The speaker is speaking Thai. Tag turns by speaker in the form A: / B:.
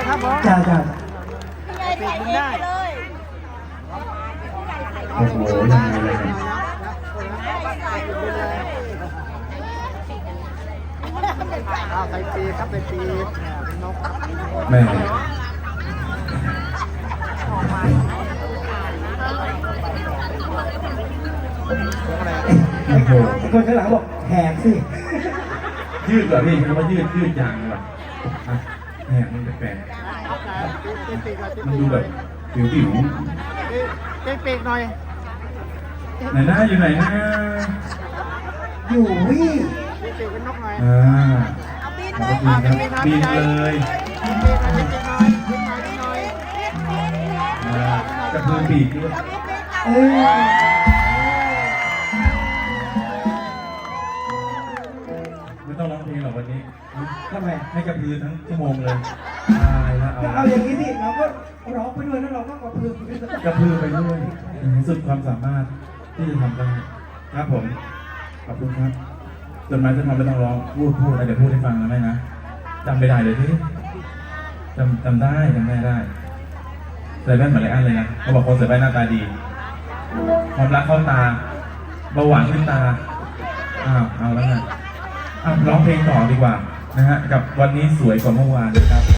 A: อยครับผม
B: จ้าจ้า
A: ปีกมึงได้
C: โอ้โหยังไงเลยเนี่ย
A: อ้าวใส่ปีกครับใส่ปีกเป็นนก
C: แม่
A: อะไร
B: ไอ้คนไอ้คนข้างหลังบอกแหกสิ
C: ยืดเหรอพี่คำว่ายืดยืดยางเหรอ อะแหมมันแปลก
A: ปีกปีกหน่อย
C: ๆมันดูแบบผิวผิว
A: ปีกปีกหน่อย
C: ไหนหน้าอยู่ไหนนะ
B: อยู่วี่
A: ปีกปีกเป็นนกหน่อย
C: อ่าขอบคุณครับบินเลย
A: ปีกปีกหน่อยปีกหน่อยปีกหน่อยปีกหน่อย
C: อ่ากระพือปีกด้วย
B: เอ้ย
C: ไม่ต้อ องเพลงหรอกวันนี้
B: ทำไม
C: ให้กระพือทั้งชั่วโมงเลยตายแล้ว
B: ก็
C: เอา
B: เอาอย่างนี้สิเราก็ร้องไปด้วยแล้วเราก็กระพือไปด้วย
C: กระพือไปด้วยสุดความสามารถที่จะทำได้ครับผมขอบคุณครับจนไม้จะทำไม่ต้องร้องพูดพูดอะไรเดี๋ยวพูดให้ฟังนะแม่นะจำไม่ได้เลยที่จำจำได้จำได้ได้ใส่แว่นเหมือนไรอันเลยนะเขาบอกคนใส่แว่นหน้าตาดีความรักเข้าตาเบาหวานขึ้นตาอ้าวเอาแล้วไง อะร้องเพลงต่อดีกว่านะฮะกับวันนี้สวยกว่าเมื่อวานนะครับ